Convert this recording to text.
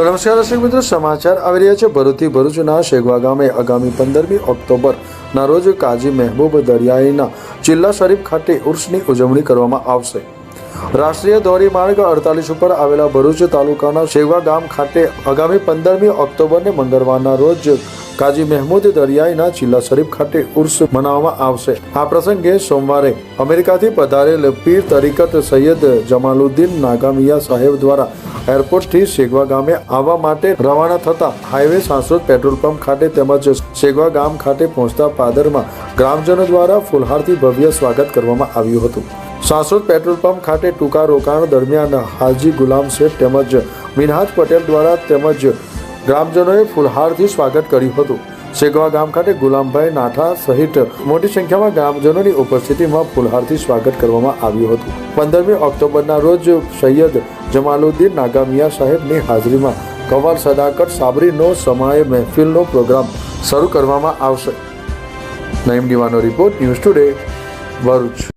તો નમસ્કાર દર્શક મિત્રો, સમાચાર આવી રહ્યા છે ભરૂચથી. ભરૂચના શેગવા ગામે આગામી પંદરમી ઓક્ટોબરના રોજ કાજી મહેબૂબ દરિયાઈના જિલ્લા શરીફ ખાતે ઉર્સની ઉજવણી કરવામાં આવશે. રાષ્ટ્રીય ધોરીમાર્ગ અડતાલીસ ઉપર આવેલા ભરૂચ તાલુકાના શેગવા ગામ ખાતે આગામી પંદરમી ઓક્ટોબરને મંગળવારના રોજ કાજી મહેમૂદ દરિયાઈના જિલ્લા શરીફ ખાતે ઉર્સ મનાવવામાં આવશે. આ પ્રસંગે સોમવારે અમેરિકાથી પધારેલ પીર તરીકત સૈયદ જમાલુદ્દીન નાગામિયા સાહેબ દ્વારા એરપોર્ટથી શેગવા ગામે આવવા માટે રવાના થતા હાઈવે સાંસદ પેટ્રોલ પંપ ખાતે તેમજ શેગવા ગામ ખાતે પહોંચતા પાદરમાં ગ્રામજનો દ્વારા ફુલહારથી ભવ્ય સ્વાગત કરવામાં આવ્યું હતું. સાંસદ પેટ્રોલ પંપ ખાતે ટૂંકા રોકાણ દરમિયાન હાજી ગુલામ શેખ તેમજ મિનહાજ પટેલ દ્વારા તેમજ ગ્રામજનોએ ફુલહારથી સ્વાગત કર્યું હતું. શેગવા ગામ ખાતે ગુલામભાઈ નાઠા સહિત મોટી સંખ્યામાં ગ્રામજનોની ઉપસ્થિતિમાં ફુલહારથી સ્વાગત કરવામાં આવ્યું હતું. પંદરમી ઓક્ટોબરના રોજ સૈયદ જમાલુદ્દીન નાગામિયા સાહેબની હાજરીમાં કવાર સદાકત સાબરીનો સમય મહેફિલનો પ્રોગ્રામ શરૂ કરવામાં આવશે. નઈમ દીવાનો રિપોર્ટ ન્યૂઝ ટુડે, ભરૂચ.